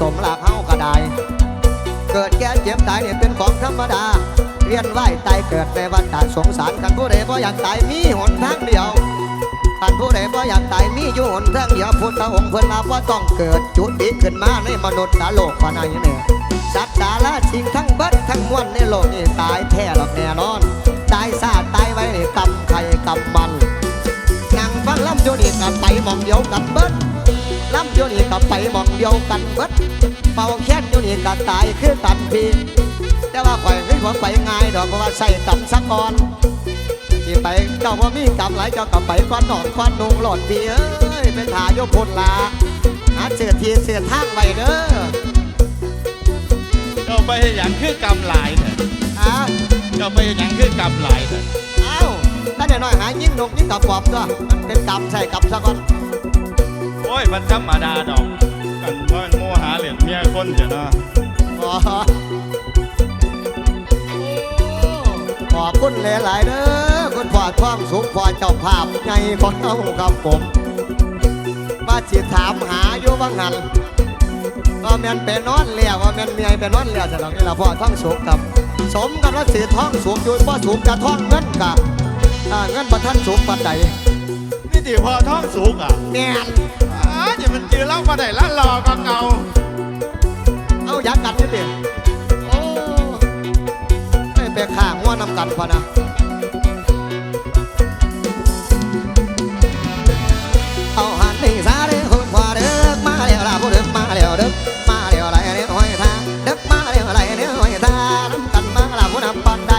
สมหลักเฮาก็ได้ เกิดแก่เจ็บตายเนี่ยเป็นของธรรมดาเวียนว่ายตายเกิดในวัฏสงสารกันผู้ใดบ่อยากตายมีหนทางเดียวท่านผู้ใดบ่อยากตายมีอยู่หนทางเดียวพุทธองค์เพิ่นลาว่าต้องเกิดจุติขึ้นมาในมนุษย์สาโลกพนัยเนี่ยสัตว์สาระสิ่งทั้งเบิดทั้งมวลในโลกนี่ตายแท้หรอกแน่นอน ตายซาตายไว้ในกรรมใครกรรมมันนั่งฟังลำโยนี่กันไปมองเดียวกันเบิด ลำโยนี่กันไปหมองเดียวกันเบิดเป่าแค้นโยนี่กันตายคือกันพีแต่ว่าข่อยไม่หวังไปง่ายดอกเพราะว่าใส่กรรมสักก่อนที่ไปเจ้าว่ามีกรรมหลายเจ้ากับไปก้อนนอนก้อนนุงหลอดพี่เอ้ยเป็นหายกพลลาหาเสือทีเสือทางไว้เด้อเจ้าไปเฮ็ดหยังคือกรรมหลายเถอะอ้าเจ้าไปเฮ็ดหยังคือกรรมหลายเถอะเอ้าถ้าเดี๋ยวน้อยหายิ่งนกยิ่งกับปอบก็มันเป็นกรรมใส่กรรมซะก่อน โอ้ยมันธรรมดาดอกกันว่ามันโมหาเหรียญเมียคนเถอะเนาะอ๋อขอบคุณหลายๆเด้อคุณพ่อท้องสุขพ่อเจ้าภาพไงของเฮาครับผมมาสิถามหาอยู่บางหันก็แม่นไปนอนเลี้ยวว่าแม่นเมียไปนอนเลี้ยวจะดอกนี่ละพ่อท้องสุกครับ สมกันว่าสีท้องสุกอยู่พ่อสุกจะท้องเงินกะอ่าเงินประท่านสุกปันใดนี่ติพอท้องสูงอะแม่นอ้าอย่ามัน จือเล่าได้ละรอก็เก่าเอายักกันนี่ดิโอ้ไม่ไปข้างว่านำกันพอนะเอาหันนี่ซาเด้อคุณพ่อเด้อมาเร็วล่ะผู้เด้อมาเร็วเด้อมาเร็วไรเนี่ยหอยทาเด้อมาเร็วไรเนี่ยหอยทาน้ำกันมาล่ะผู้นำปันใด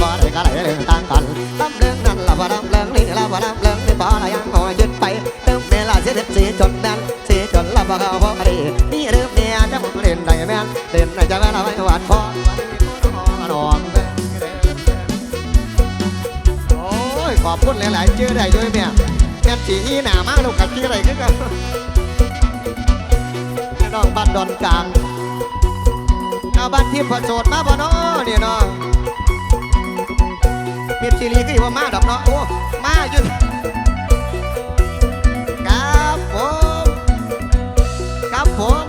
บ่ได้ก็ได้เรื่องต่างกันลำเรื่องนั้นล่ะบ่ลำเรื่องนี้ล่ะบ่ลำเรื่องนี้บ่ละยังหอยยึดไปเติมเวลาเสียเด็ดเสียจนแม่น เสียจนละบ่เขาพอดีนี่เรื่องเนี่ยจะมเล่นได้แม่นเล่นได้จะแม่นเอาไว้หวานพอน้องโอ้ยขอบคุณหลายๆเจอได้ด้วยแม่แม่นสีหนามากลูกกัดที่อะไรขึ้นกันน้องบ้านดอนกลางเอาบ้านที่ประโสดมาบ่เนาะเนี่ยเนาะมีซีรีส์ก็อยู่ว่ามาดอกเนาะโอ้มาอยู่ ผม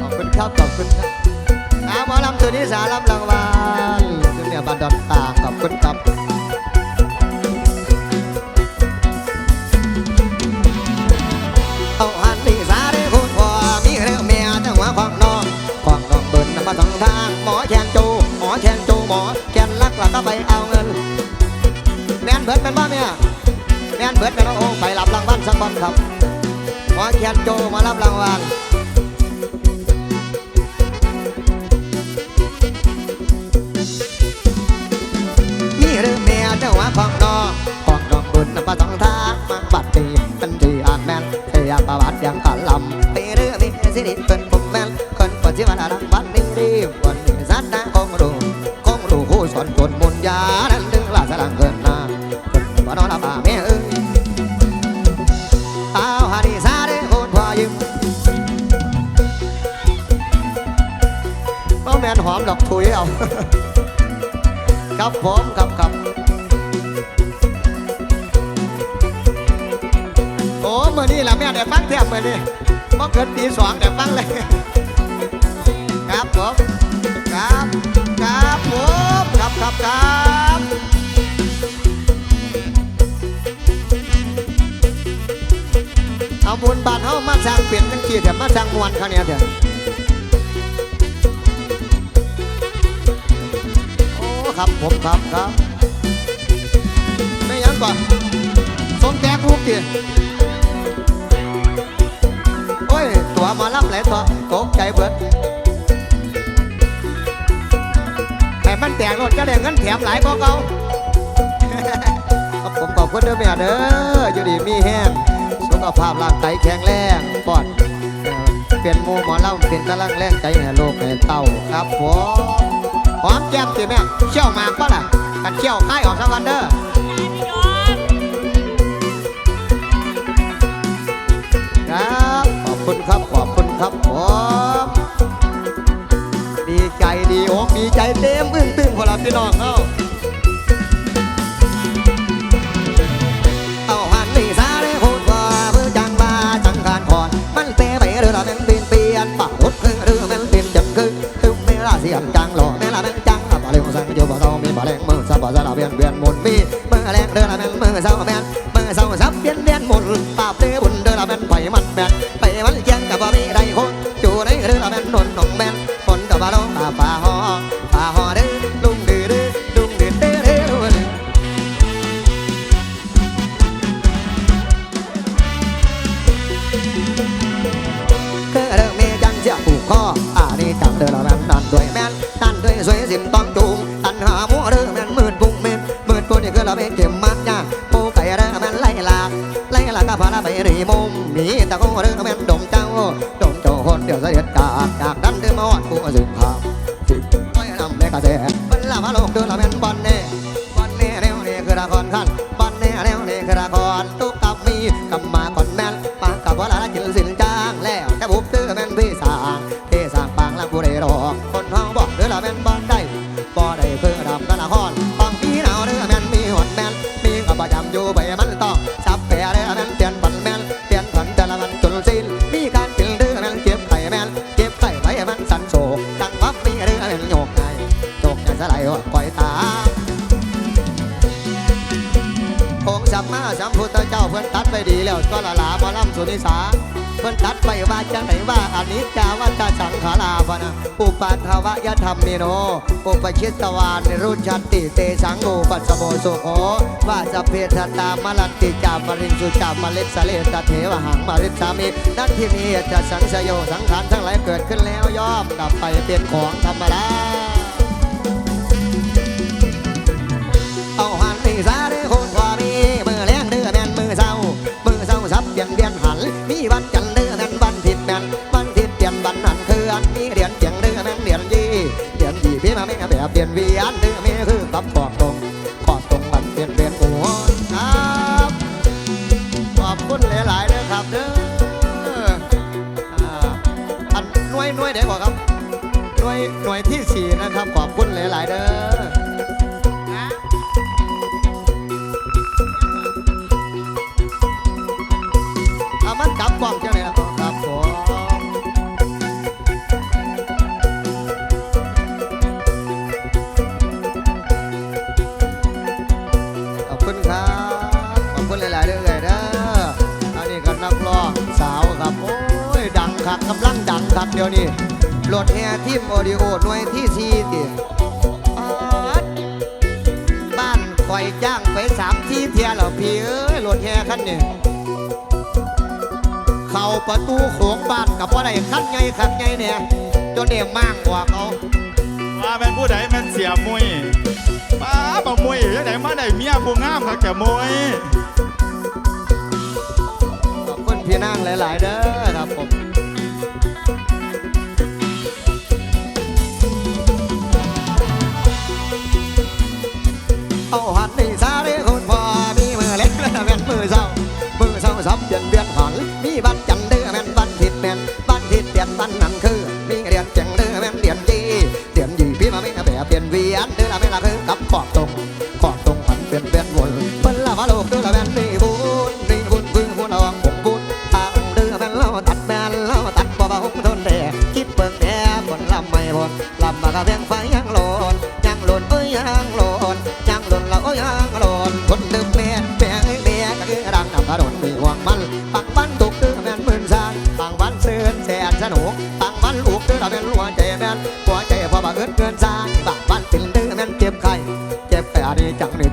ขอบคุณครับ ขอบคุณครับอาหมอลำตัวนี้สารับรางวัลคุณเนี่ยบ้านดอนกลาขอบคุณครับเอาหันนี่สาเด้คุณพ่อมีเรื่องเมียจังหวะของน้องของน้องเบิ่นนำมาสองทางหมอแขนจูหมอแขนจูหมอแขนลักแล้วก็ไปเอาเงินแม่นเบิดเป็นบ้าเนี่ย แม่นเบิดเป็นโอ้ไปรับรางวัลสักคนครับหมอแขนโจมารับรางวัลมีเรื่องเมียจังหวะของนองของนองบิ่นนำมาสองทางมาบัดตีเป็นที่อ่านแม่นเทียบประวัติยังอัลลำไปเรื่องมีสิริเป็นผมแม่นคนปัจจุบันรังบัน ครับผมครับครับโอ้เมื่อนี้ละแม่เดี๋ยวฟังเทียบเมื่อนี้พอเกินตีสองเดี๋ยวฟังเลย ครับผมครับครับผมครับครับครับเอาบุญบานเฮามาสร้างเปลี่ยนจังกี้เถอะมาสร้างมวลเขาเนี่ยเถอะ ครับผมครับครับไม่ยังก่อนทรงแตกลูกดิโอ้ย ตัวหมาล่ำไหลตัวตกใจเบิดแต่มันแตกรถจะได้เงินแถมหลายกว่าเก่าครับผมขอบคุณเด้อแม่เด้ออยู่ดีมีแห้งสุขภาพร่างกายแข็งแรงปอดเปลี่ยนหมูหมอล่ำเป็นกำลังแรงใจให้โลกให้เต้าครับผม หอมแก้มสิแม่เชี่ยวมากปะล่ะกันเชี่ยวค่ายออกสักวันเด้อครับขอบคุณครับขอบคุณครับผมดีใจดีโอ้ดีใจเต็มอึ้งตึงพวกเราพี่น้องเอา นนนหนองแมนฝนกับบ่ลงป่าป่าหอป่าหอเด้อลุงดื้อดื้อลุงดื้อเด้อเด้อเด้อเคยเริ่มจังเสียผูกคออันนี้จังเดินละแมนนั่นด้วยแมนนั่นด้วยสวยสินต้องจูงตันหามัวเด้อแม่นมืดปุ่งแม่นมืดปุ่งนี่คือเราเป็นเก็บมักยากปูไก่เด้อแมนไล่ลากไล่ลากก็พาเราไปรีมุมมีตะโกเด้อแมนดมเจ้าดม ปัทวะยธรรมนิโนอุปชิตตวานนิรุชันติเตสังโฆปัสโมสุโขว่าสเพทตามลันติจามรินสุจามลิสเลตเทวหังมาริสามินั่นที่นี้จะสังสยโยสังขารทั้งหลายเกิดขึ้นแล้วย่อมดับไปเป็นของธรรมดา เวียนวีอันเด้อมีคือกับขอบตรงขอบตรงมันเปลี่ยนเปลี่ยนหัวครับขอบคุณหลายๆเด้อครับเด้ออ่าอันหน่วยหน่วยเดี๋ยวก่อนครับหน่วยหน่วยที่สี่นะครับขอบคุณหลายๆเด้อ ดังคักเดี๋ยวนี้โหลดแฮร์ทีมโอดิโอหน่วยที่ซีติอ๊าดบ้านคอยจ้างไปสามที่เทียแล้วพี่เอ้ยโหลดแฮร์คันนี้เข้าประตูโขงบ้านกับว่าได้คันไงคันไงเนี่ยจนเนี่ยมากกว่าเขาว่าเป็นผู้ใดแมันเสียมุยป้าบ่มุยยังไงมาได้เมียผู้งามคักแก่มุยขอบคุณพี่นั่งหลาย ๆ เด้อครับผม เอ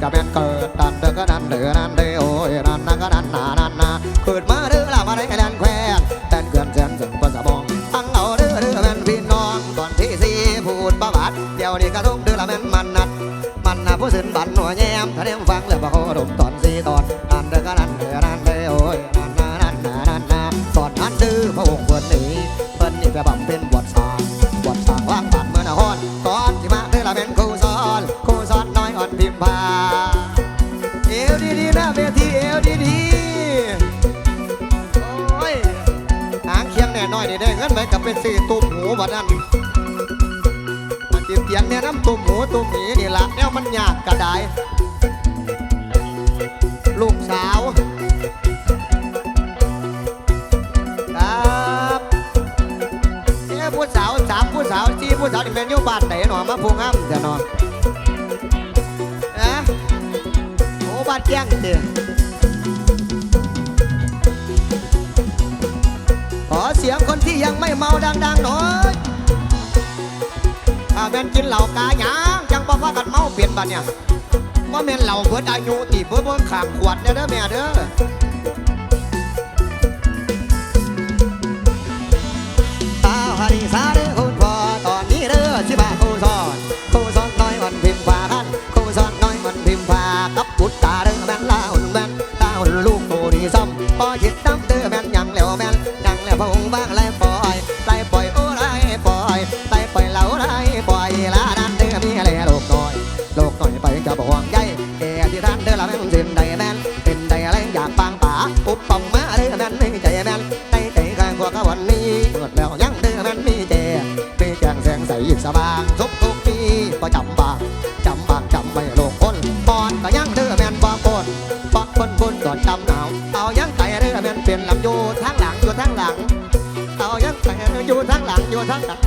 จังนี่จะแม่นเกิดดันเด้อก็ดันเด้อนั่น มันยากกระไดลูกสาวครับเอ้ผู้สาวสามผู้สาวสี่ผู้สาวนี่เป็นอยุบานไหนหนอมาพูงอ้ำเดี๋ยวหนอนะโอ้บฟาดแจ้งเดียขอเสียงคนที่ยังไม่เมาดังๆหน่อยถ้าแม่นกินเหล้ากาหยางจัง บ่ว่ากันเมาเปลี่ยนบัดเนี่ยว่าแม่นเหล่าเบิดอายุติเบิดบนขางขวดเด้อเด้อแม่เด้อสาวฮาริสาเด้อ แม่นสินใดแม่นเป็นใดอะไรอยากฟังป่าปุ๊บปั๊มาเด้อแม่นในใจแม่นในใจข้างพวกเขาวันนี้เกิดแล้วยังเด้อแม่นมีเจมีแจงแสงใสสว่างทุกทุกปีก็จำบางจำบางจำไว้โลกคนปอนก็ยังเด้อแม่นบ่ปนปอนคนคนก่อนจำหนาวเอายังไก่เด้อแม่นเป็นลำอยู่ทางหลังอยู่ทางหลังเอายังไก่อยู่ทางหลังอยู่ทางหลัง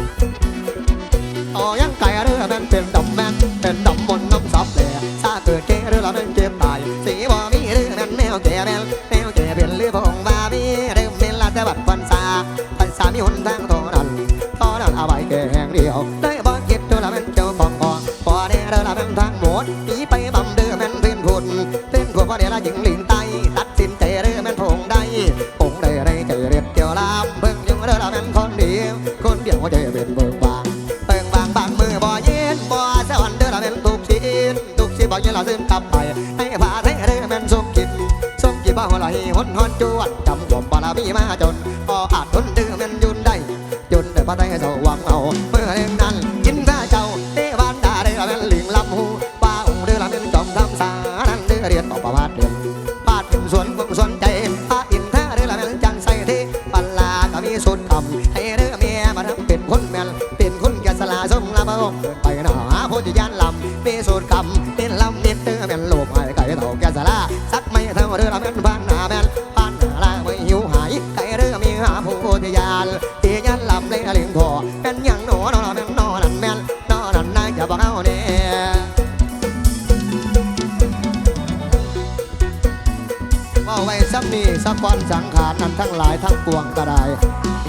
สะกอนสังขารนั้นทั้งหลายทั้งปวงก็ได้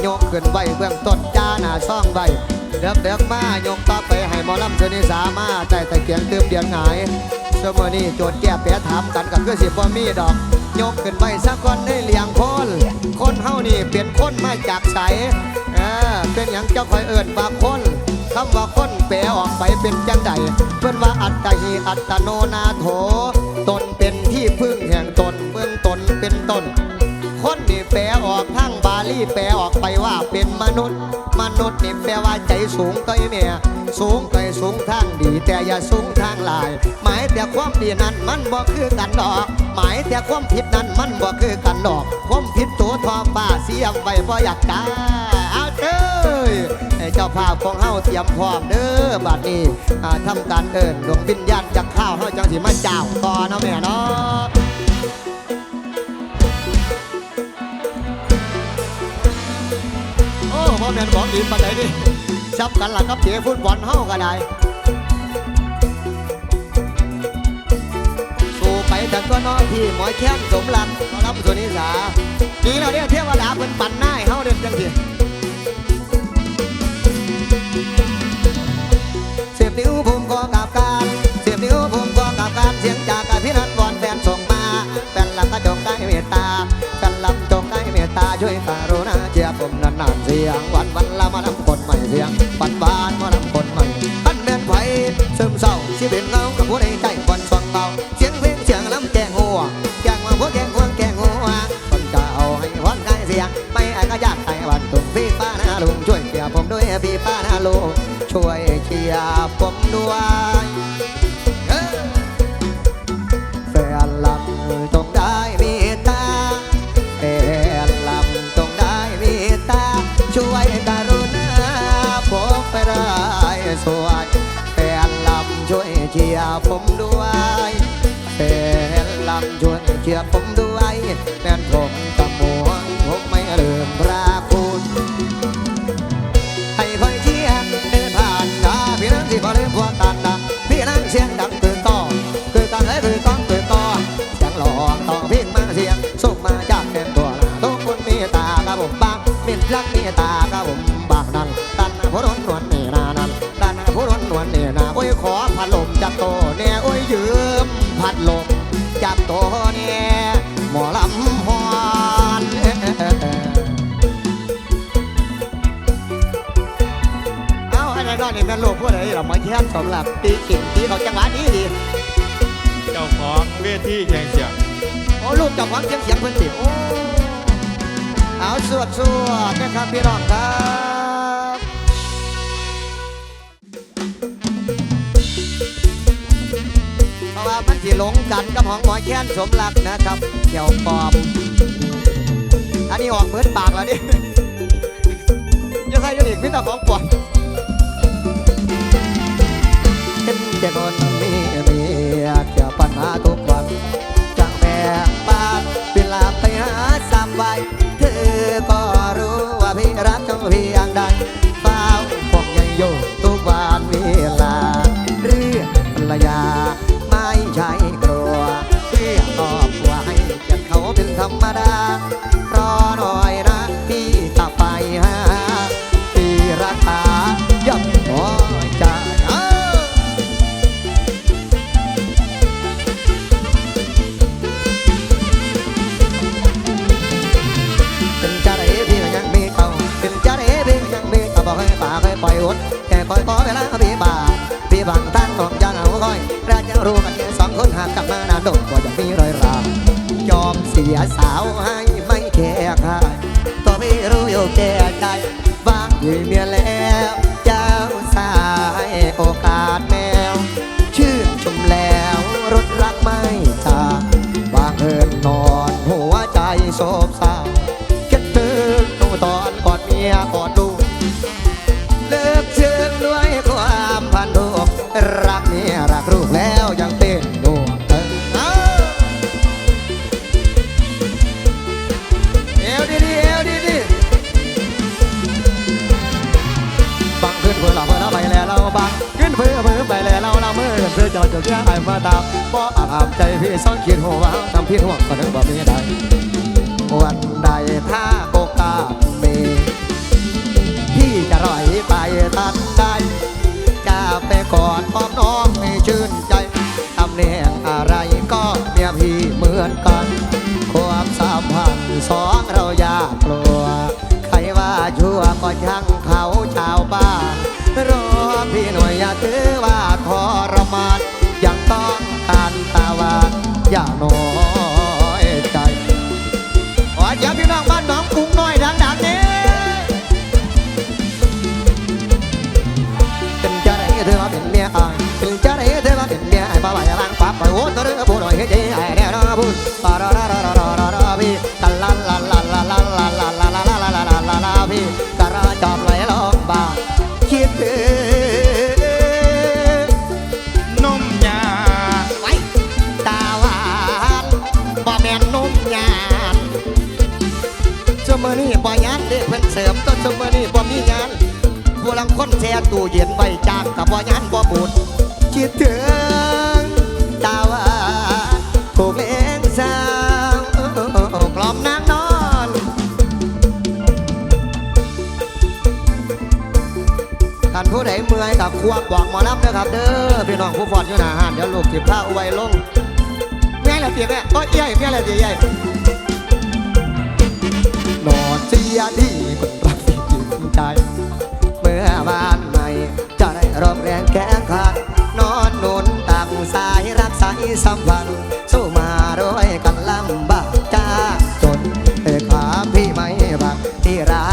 ยกขึ้นไว้เบื้องต้นจ้าหน้าซ่องไว้เดือกเดือกมายกต่อไปให้หมอลำเชนิสามาใจตะเกียงเติมเดียงหงายเสมอนี่โจทย์แก้เปียถามกันก็คือสิบ่มีดอกยกขึ้นไว้สะกอนได้เลี้ยงคนคนเฮานี่เป็นคนมาจากใสเออเป็นอย่างเจ้าคอยเอิญว่าคนคำว่าคนแปลออกไปเป็นจังใดเพื่อนว่าอัตตหิอัตโนนาโถ ตนเป็นที่พึ่งแห่งตนเบื้องตนเป็นตนคน แปลออกทั้งบาลีแปลออกไปว่าเป็นมนุษย์ มนุษย์นี่แปลว่าใจสูงก็ไอเมียสูงก็สูงทางดี แต่อย่าสูงทางลาย หมายแต่ความดีนั้นมันบ่คือกันดอก หมายแต่ความผิดนั้นมันบ่คือกันดอก ความผิดตัวทองป้าเสียมไว้บ่อยากจ้าเอาเด้อให้เจ้าภาพของเฮาเตรียมพร้อมเด้อบัดนี้อ่าทำการเอิ้นดวงวิญญาณจากข้าวเฮาจังสิมาเจ้าต่อเนาะแม่เนาะ แม่นของดีปานไหนดิซับกันล่ะกับเจ๊ฟุตบอลเฮาก็ได้สู้ไปแต่ก็นอที่หมอยแค้นสมรักมารับสุนิสาดีแล้วเนี่ยเทวดาเพิ่นปั่นหน้าเฮาเด็ดจังสิเสียบนิ้วภูมิก็กับการเสียบนิ้วภูมิก็กับการเสียงจากอภินัท์วอนแฟนส่งมาแฟนหลักก็จงได้เมตตาแฟนลำจงได้เมตตาช่วยการ ณาเจียผมนานๆเสียงวันวันละมาลำคนใหม่เสียงวันวานมาลำคนใหม่อันแม่นไผซึมเศร้าสิเป็นเงากับผู้ใดใจวันสว่งเบาเสียงเพลงเสียงลำแกงหัวแกงว่าพวกแกงหัวแกงหัวคนจะเอาให้วันได้เสียงไม่ไอ้ก็ยากไอ้วันตุ้งพี่ป้านาลุงช่วยเชียร์ผมด้วยพี่ป้านาลุงช่วยเชียร์ผมด้วย ผมด้วยแฟนลำชวนเชื่อผมด้วยแฟนผมตะมวงผมไม่ลืมราคุณให้คอยเชียร์เดินผ่านตาพี่นั่งสิพอลืมพวกตาตาพี่นั่งเสียงดังตื่นต่อคือตาและคือต้องตื่นต่อจังหลอกต่อพี่มาเสียงส่งมาจากเต็ตัวทุกคนมีตากระบผมบ้างมิดลักมีตา ใดเรามาแค่สำหรับตีกิ่งตีเขาจังหวะนี้ดีเจ้าของเวทีแข่งเสียงโอ้ลูกเจับหวังเสียงเสียงเพิ่นสิโอ้เอาสวดสวดนะครับพี่น้องครับเพราะว่ามันสิหลงกันกับของหมอแค้นสมรักนะครับเกี่ยวปลอมอันนี้ออกเบิดปากแล้วนี่จะใส่ยังอีกพี่ตาของปลอม đại ขอเวลาพี่ป่าพี่บางตั้งต้องยังเอาคอยราจะรู้กันแค่สองคนหากกลับมานานโดนก็ยังมีรอยรางยอมเสียสาวให้ไม่แค่ใครตัวพี่รู้อยู่แก่ใจบางอยู่เมียแล้วเจ้าสายโอกาสแมว ชื่นชมแล้วรถรักไม่จาบางเอิญนอนหัวใจโศกเศร้าคิดถึงหนูตอนกอดเมียกอดลู จอดจดแค่ไอ้มาตามบ่อาบใจพี่ซอนคิดหัวทำผิดห่วงก็นึกว่าไม่ได้วันใดถ้าโอกาสมีพี่จะร่อยไปทันใดจะไปกอดพร้อมน้องให้ชื่นใจตำแหน่งอะไรก็เมียพี่เหมือนกัน ความสัมพันธ์สองเราอยากกลัว ใครว่าชั่วก็ช่างเขาชาวบ้านรอพี่หน่อยอย่าถือว่าทรมาน ยังต้องการตาวาอย่าน้อยใจขอเสียงพี่น้องบ้านน้องกรุงน้อยดังดังนี้เป็นจะได้เธอมาเป็นเมียอายเป็นจะได้เธอมาเป็นเมียไอ้บ้าใบร่างปั๊บไปโอ้ตัวเรือผู้หน่อยเเสริมต้นชั่วโมงนี้บ่มีงานผู้ลังคนแช่ตู้เย็นไว้จากกับบ่ยานบ่บูดคิดถึงตาหวานผูกเลี้ยงสาวกล่อมนางนอนท่านผู้ใดเมื่อยกับควบบอกหมอลำเด้อครับเด้อพี่น้องผู้ฟอนอยู่หน้าห้านเดี๋ยวลูกจิบข้าวไว้ลงแม่ละเตียแม่โอ้ยใหญ่แม่ละเตียใหญ่ ยดีคนรักที่จริงใจ เมื่อบ้านใหม่จะได้รอบแรงแก้ขาดนอนนุนตักสายรักสายสัมพันธ์สู้มาด้วยกันลำบากจ้าจนเอกขาพี่ไม่บักที่รัก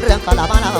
เรื่องกะลาบ้านเรา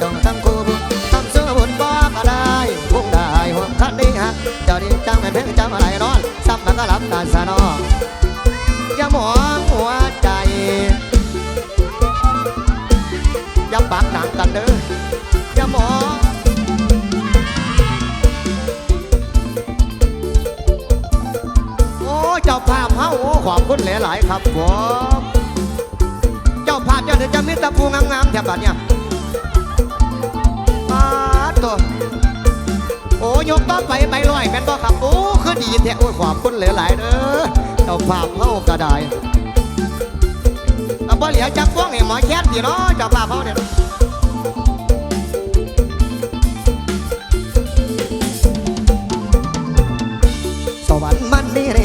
จงทั้งคู่บุญทำสู้บุญบอกก็ได้พุ่งได้ห่วงคันนี้ฮะเจ้าดีจังเป็นเพ่งจำอะไรนอนซ้ำมันก็รับตาสนองอย่ามองหัวใจอย่าปากหนังกันเด้ออย่ามองโอ้เจ้าภาพเฮาโอ้ขอบคุณหลายๆครับผมเจ้าภาพเจ้าเดี๋ยวจะมีตะปูงามๆแถบบัดเนี่ย ตัวโอ้ยกต่อไปใบลอยแม่นบ่ครับ โอ้คือดีแท้โอ้ยขอบคุณหลายๆเด้อเจ้าภาพเฮาก็ได้เอาบ่เหลียจักฟ้องให้หมอแค้นดีเนาะเจ้าภาพเฮาเนี่ยสวรรค์มันมีใน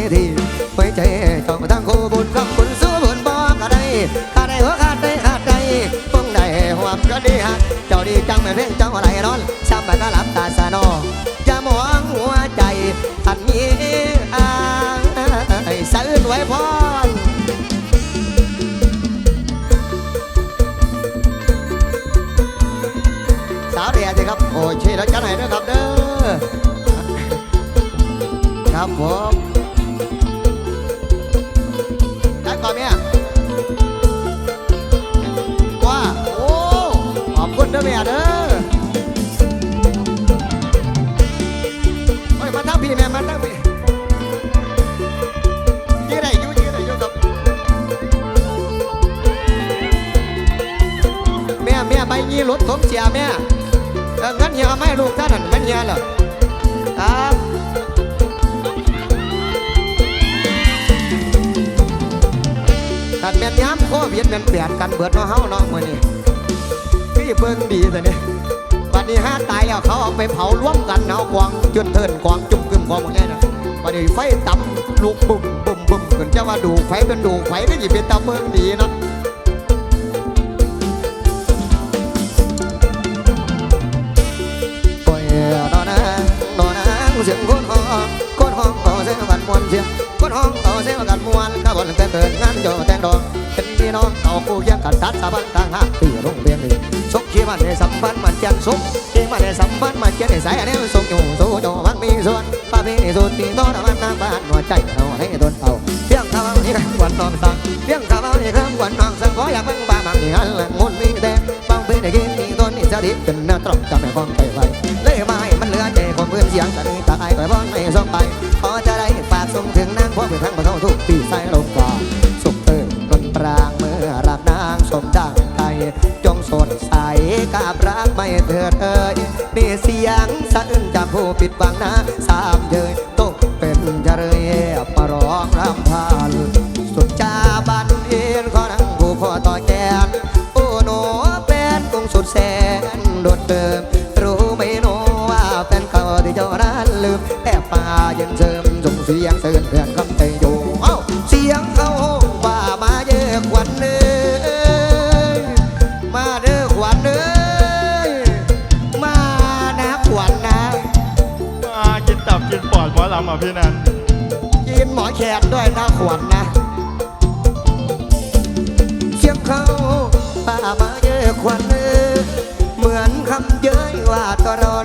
แม่ยีรถผมเสียแม่เงั้นเฮียไม่ลูกท่านนั่นมันเฮียเหรอครับท่านแม่นย้ำโควิดแม่นแปดกันเบิดเนาะเฮาเนาะมื้อนี้พี่เบิ่งดีซะนี่วันนี้ห้าตายแล้วเขาเอาไปเผาร่วมกันเอากวางจนเทินกวางจุ่มกึมกวางหมดเลยนะวันนี้ไฟต่ำลูกบุ่มบุ่มบุ่มขึ้นจะว่าดูไฟเป็นดูไฟก็สิเป็นตาเมืองดีเนาะ กิดงานโยแต่งดอกเป็นพี่น้องเอาคู่เคียงกันตัดสาบันต่างหากตีโรงเรียนนี่สุขที่มันในสัมพันธ์มันเจันสุขที่มันในสัมพันธ์มันเจนในสายอันนี้สุขอยู่สู้โยมันมีส่วนป้าพี่สุดที่โตนมันน้ำบ้านหัวใจเราให้โดนเอาเพียงข้าวนี่ครับวันนอนสังเพียงข้าวนี่ครับวันนอนสังขออยากบังบาบางนี่หันหลังมุนมีแต่บางเป็นกินมีต้นนี่จะดิบเป็นหน้าตรอกจำไม่ฟ้องไปไว้เลย ปิดบังนะ ลำอะพี่นันกินหมอแขกด้วยนะขวัญนะเสียงเขาป่ามาเยอะขวัญเลยเหมือนคำเย้ยว่าตัวเรานั้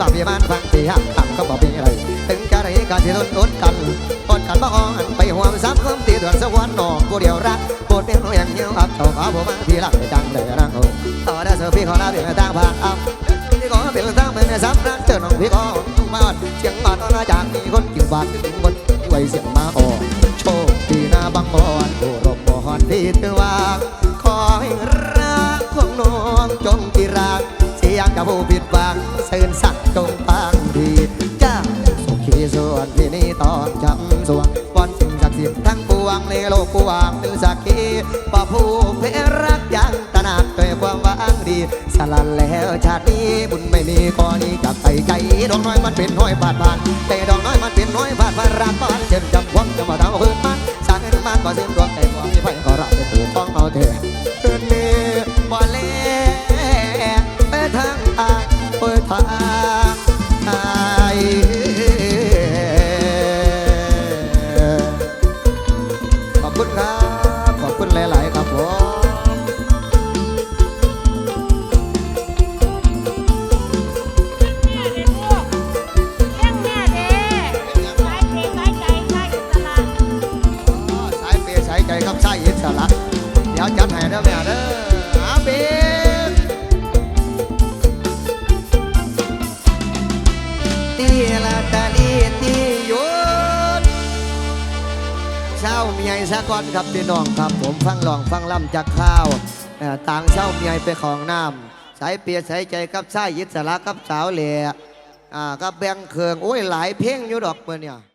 ต็มสั่นไหลโยกมีรักต่อมีแต่เพียรต่มันฟังที่หักต่ำก็บอกมีอะไรถึงจะได้ที่ทนอดกันอดกันบ่อ่อนไปห่วงซ้ำเพิ่มตีด่วนสวรรค์นอกผู้เดียวรักปรดเป็นอย่างเหี่ยวอับเจ้าขาผมมาพี่รักไปจังเลยรักโอ้ต่อได้เสือพี่ขอลาเป็นทางผ่านอับพี่ขอเป็นทางเป็นซ้ำรักเจอน้องพี่ขอมาเสียงมาตอนจากมีคนกิ่งบาดกิ่งบนไวเสียงมาอ่อนโชคดีนาบังบอนโอ้รบบ่ฮอนพี่ถือว่าขอให้รักของน้องจงที่รักเสียงกับผู้ผิดหวังเสื่นสักจง ผู้เพรักยังตระหนักด้วยความหวังดี สลันแล้วชาตินี้บุญไม่มีกอนี้กลับไปใจดอกน้อยมันเป็นห้อยบาดบานแต่ดอกน้อยมันเป็นห้อยบาดบานรักบ้านายเปียสายใจกับชายยิสระกับสาวเหล่อ่ากับแบงเคืองโอ้ยหลายเพลงอยู่ดอกเมื่อเนี่ย